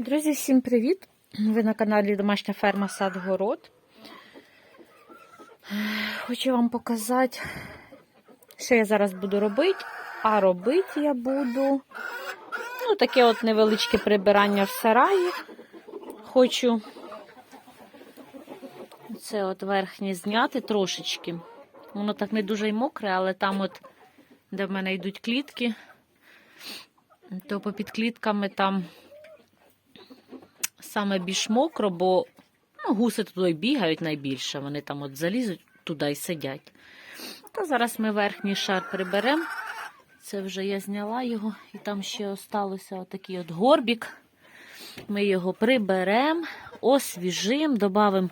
Друзі, всім привіт! Ви на каналі Домашня ферма Сад Город. Хочу вам показати, що я зараз буду робити. А робити я буду ну, таке от невеличке прибирання в сараї. Хочу це от верхнє зняти трошечки. Воно так не дуже й мокре, але там, от, де в мене йдуть клітки, то попід клітками там саме більш мокро, бо ну, гуси туди бігають найбільше, вони там от залізуть туди і сидять. То зараз ми верхній шар приберемо. Це вже я зняла його, і там ще осталося отакий от горбік. Ми його приберемо, освіжимо, додамо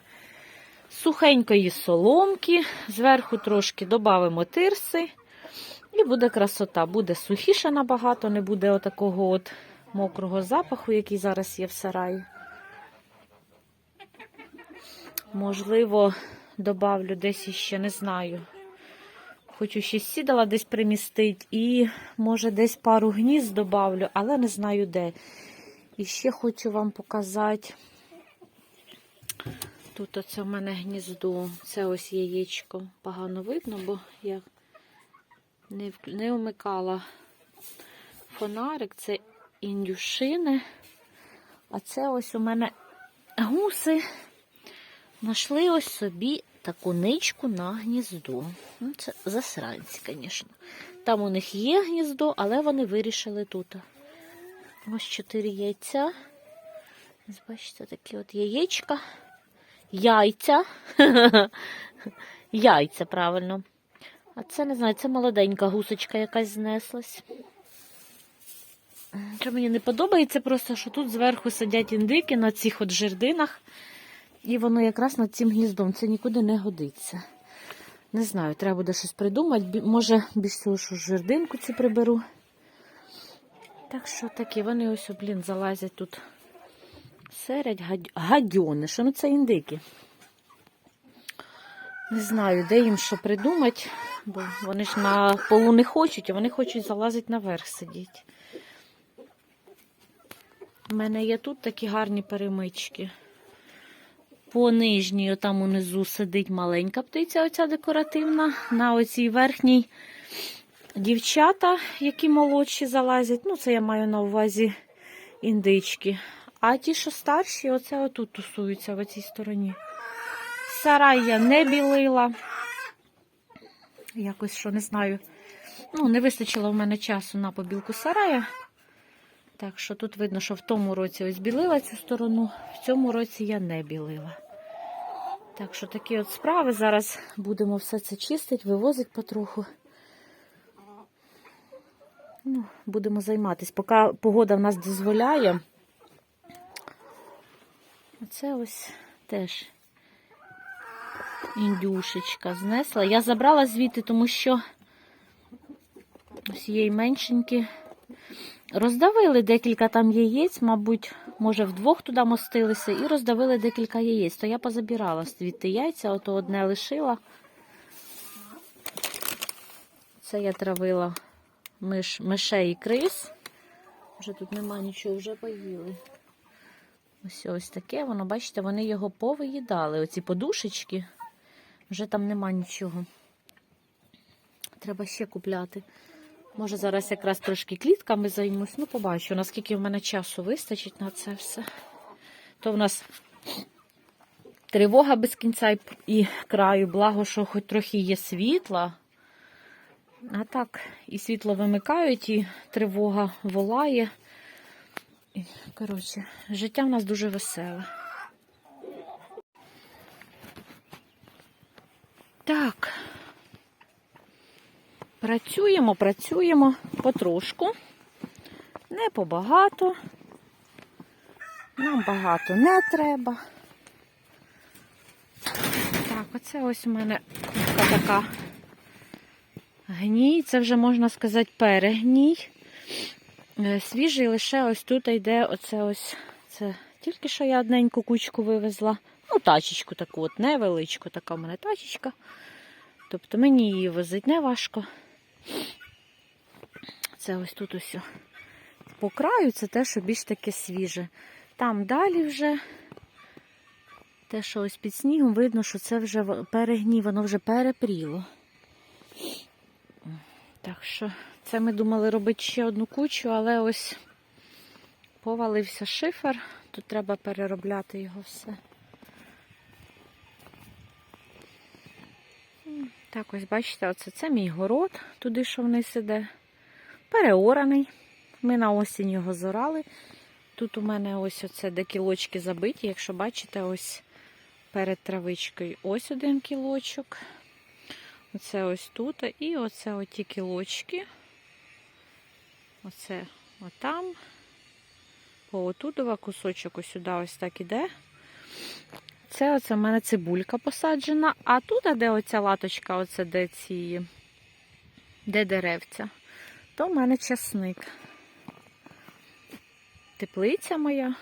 сухенької соломки, зверху трошки додамо тирси. І буде красота. Буде сухіше набагато, не буде отакого от мокрого запаху, який зараз є в сараї. Можливо, добавлю десь іще, не знаю. Хочу ще сідала десь примістити і, може, десь пару гнізд добавлю, але не знаю де. І ще хочу вам показати. Тут оце в мене гніздо. Це ось яєчко. Погано видно, бо я не, не вмикала фонарик. Це індюшини. А це ось у мене гуси. Нашли ось собі таку ничку на гніздо. Ну, це засранці, звісно. Там у них є гніздо, але вони вирішили тут. Ось чотири яйця. Ось Бачите, такі от яєчка. Яйця. Яйця, правильно. А це не знаю, це молоденька гусочка якась знеслась. Що мені не подобається, просто що тут зверху сидять індики на цих от жердинах. І воно якраз над цим гніздом. Це нікуди не годиться. Не знаю, треба буде щось придумати. Може, більш всього, що жердинку цю приберу. Так що такі, вони ось, блін, залазять тут. Серять гадь... гадьониші. Ну це індики. Не знаю, де їм що придумати, бо вони ж на полу не хочуть, а вони хочуть залазити наверх сидіти. У мене є тут такі гарні перемички. По нижній, отам унизу сидить маленька птиця, оця декоративна. На оцій верхній дівчата, які молодші залазять. Ну, це я маю на увазі індички. А ті, що старші, оце отут тусуються в цій стороні. Сарай я не білила. Якось що не знаю. Ну, не вистачило в мене часу на побілку сарая. Так що тут видно, що в тому році ось білила цю сторону, в цьому році я не білила. Так що такі от справи. Зараз будемо все це чистити, вивозити потроху. Ну, будемо займатися. Поки погода в нас дозволяє. Оце ось теж індюшечка знесла. Я забрала звідти, тому що ось є й меншенькі. Роздавили декілька там яєць, мабуть, може, вдвох туди мостилися, і роздавили декілька яєць. То я позабирала звідти яйця, ото одне лишила. Це я травила миш, мишей і крис. Вже тут нема нічого, вже поїли. Ось ось таке воно, бачите, вони його повиїдали. Оці подушечки. Вже там нема нічого. Треба ще купляти. Може, зараз якраз трошки клітками займусь. Ну, побачу, наскільки в мене часу вистачить на це все. То в нас тривога без кінця і- краю, благо, що хоч трохи є світла. А так, і світло вимикають, і тривога волає. Коротше, життя в нас дуже веселе. Так. Працюємо, працюємо потрошку. Не побагато. Нам багато не треба. Так, оце ось у мене куртка така гній. Це вже можна сказати перегній. Е, Свіжий лише ось тут йде оце ось. Це тільки що я одненьку кучку вивезла. Ну, тачечку таку, от невеличку, така в мене тачечка. Тобто мені її возити не важко. Це ось тут ось по краю це те, що більш таке свіже. Там далі вже те, що ось під снігом, видно, що це вже перегній, воно вже перепріло. Так що це ми думали робити ще одну кучу, але ось повалився шифер. Тут треба переробляти його все. Так, ось бачите, оце це мій город, туди що вниз іде. Переораний. Ми на осінь його зорали. Тут у мене ось оце де кілочки забиті. Якщо бачите, ось перед травичкою ось один кілочок. Оце ось тут. І оце оті кілочки. Оце отам. По отудова кусочок ось сюди ось так іде. Це оце в мене цибулька посаджена, а тут, де оця латочка, оце де ці, де деревця, то в мене часник. Теплиця моя.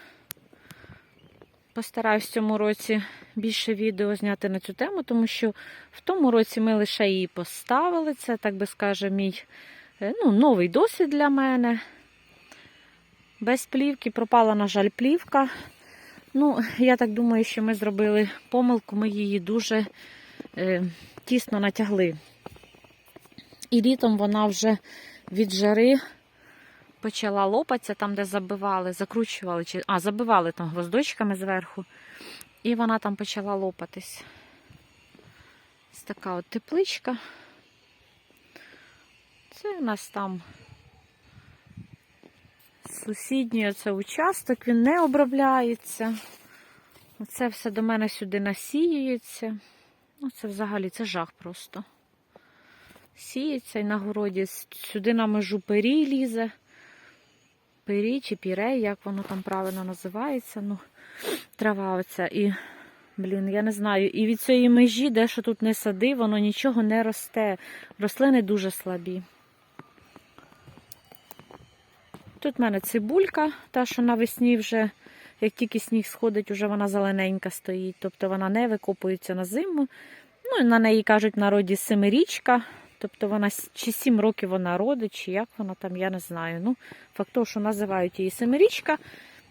Постараюсь в цьому році більше відео зняти на цю тему, тому що в тому році ми лише її поставили. Це, так би скаже, мій е, ну, новий досвід для мене. Без плівки пропала, на жаль, плівка. Ну, я так думаю, що ми зробили помилку, ми її дуже е, тісно натягли. І літом вона вже від жари почала лопатися там, де забивали, закручували, чи, а, забивали там гвоздочками зверху, і вона там почала лопатись. Ось така от тепличка. Це у нас там сусідній оце участок, він не обробляється. Оце все до мене сюди насіюється. Ну, це взагалі це жах просто. Сіється і на городі сюди на межу пирій лізе. Пирій чи пірей, як воно там правильно називається. Ну, трава оця. І, блін, я не знаю. І від цієї межі, де що тут не сади, воно нічого не росте. Рослини дуже слабі. Тут в мене цибулька, та, що навесні вже, як тільки сніг сходить, вже вона зелененька стоїть. Тобто вона не викопується на зиму. Ну, на неї кажуть в народі семирічка. Тобто вона чи сім років вона родить, чи як вона там, я не знаю. Ну, факт того, що називають її семирічка.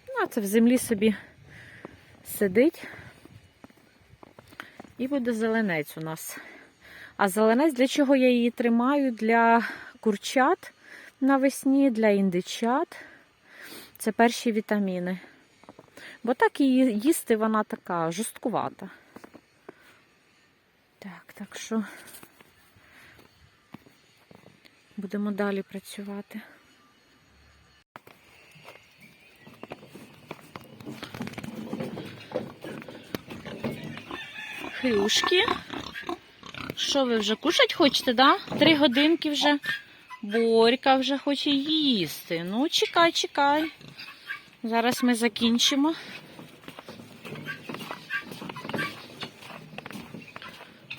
Ну, а це в землі собі сидить. І буде зеленець у нас. А зеленець, для чого я її тримаю? Для курчат навесні, для індичат. Це перші вітаміни. Бо так її їсти вона така жорсткувата. Так, так що будемо далі працювати. Хрюшки. Що ви вже кушать хочете, да? Три годинки вже. Борька вже хоче їсти. Ну, чекай, чекай. Зараз ми закінчимо.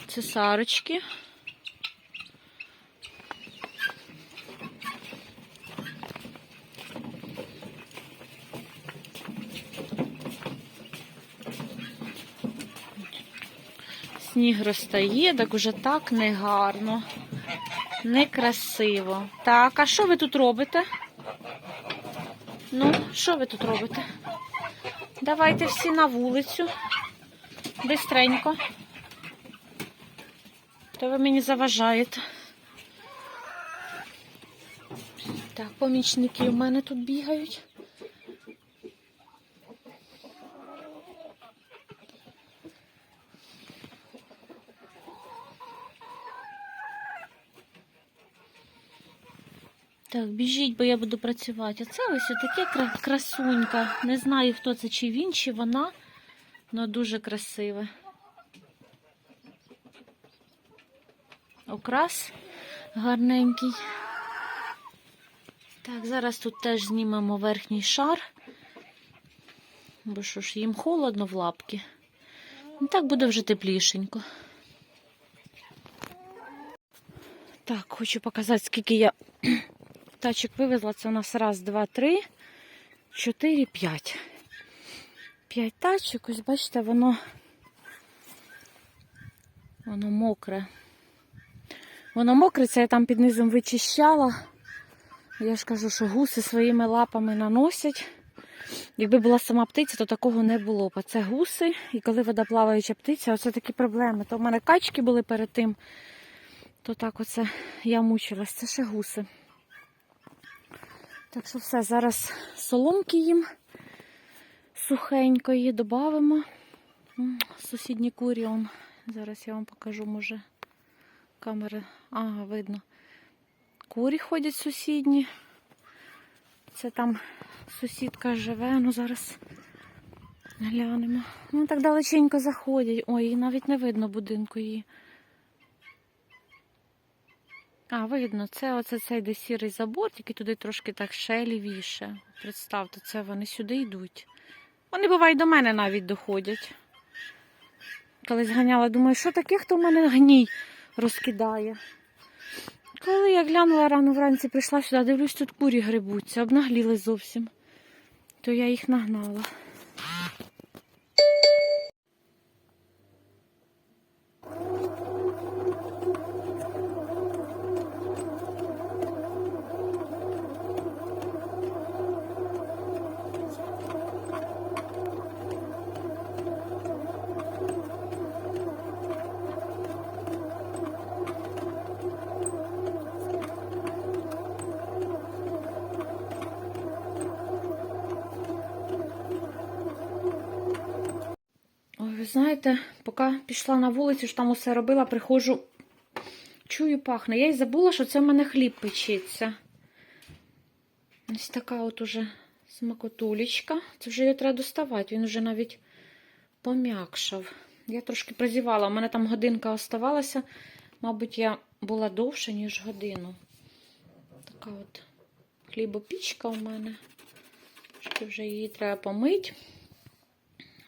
Це сарочки. Сніг розтає, так уже так негарно, некрасиво. Так, а що ви тут робите? Ну, що ви тут робите? Давайте всі на вулицю. Бистренько. То ви мені заважаєте. Так, помічники у мене тут бігають. Так, біжіть, бо я буду працювати. А це ось таке красунька. Не знаю, хто це, чи він, чи вона, але дуже красиве. Окрас гарненький. Так, зараз тут теж знімемо верхній шар. Бо що ж, їм холодно в лапки. Так буде вже теплішенько. Так, хочу показати, скільки я тачок вивезла. Це у нас раз, два, три, чотири, п'ять. П'ять тачок. Ось бачите, воно, воно мокре. Воно мокре, це я там під низом вичищала. Я ж кажу, що гуси своїми лапами наносять. Якби була сама птиця, то такого не було б. А це гуси, і коли вода плаваюча птиця, оце такі проблеми. То в мене качки були перед тим, то так оце я мучилась. Це ще гуси. Так що все, зараз соломки їм сухенької додамо. Сусідні курі, зараз я вам покажу, може, камери. Ага, видно. Курі ходять сусідні. Це там сусідка живе, ну зараз глянемо. Ну так далеченько заходять. Ой, навіть не видно будинку її. А, видно, це оце цей де сірий забор, тільки туди трошки так ще лівіше. Представте, це вони сюди йдуть. Вони бувають до мене навіть доходять. Колись ганяла, думаю, що таке, хто в мене гній розкидає. Коли я глянула рано вранці, прийшла сюди, дивлюсь, тут курі грибуться, обнагліли зовсім. То я їх нагнала. Ой, ви знаєте, поки пішла на вулицю, що там усе робила, приходжу, чую, пахне. Я й забула, що це в мене хліб печеться. Ось така от уже смакотулечка. Це вже її треба доставати, він вже навіть пом'якшав. Я трошки прозівала, у мене там годинка оставалася. Мабуть, я була довше, ніж годину. Така от хлібопічка у мене. Трошки вже її треба помити.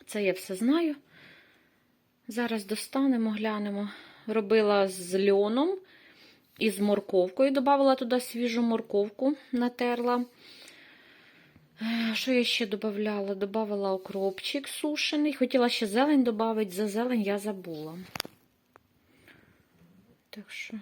Це я все знаю. Зараз достанемо, глянемо. Робила з льоном і з морковкою. Додавала туди свіжу морковку, натерла. Е, Що я ще додавала? Додавала окропчик сушений. Хотіла ще зелень додати, за зелень я забула. Так що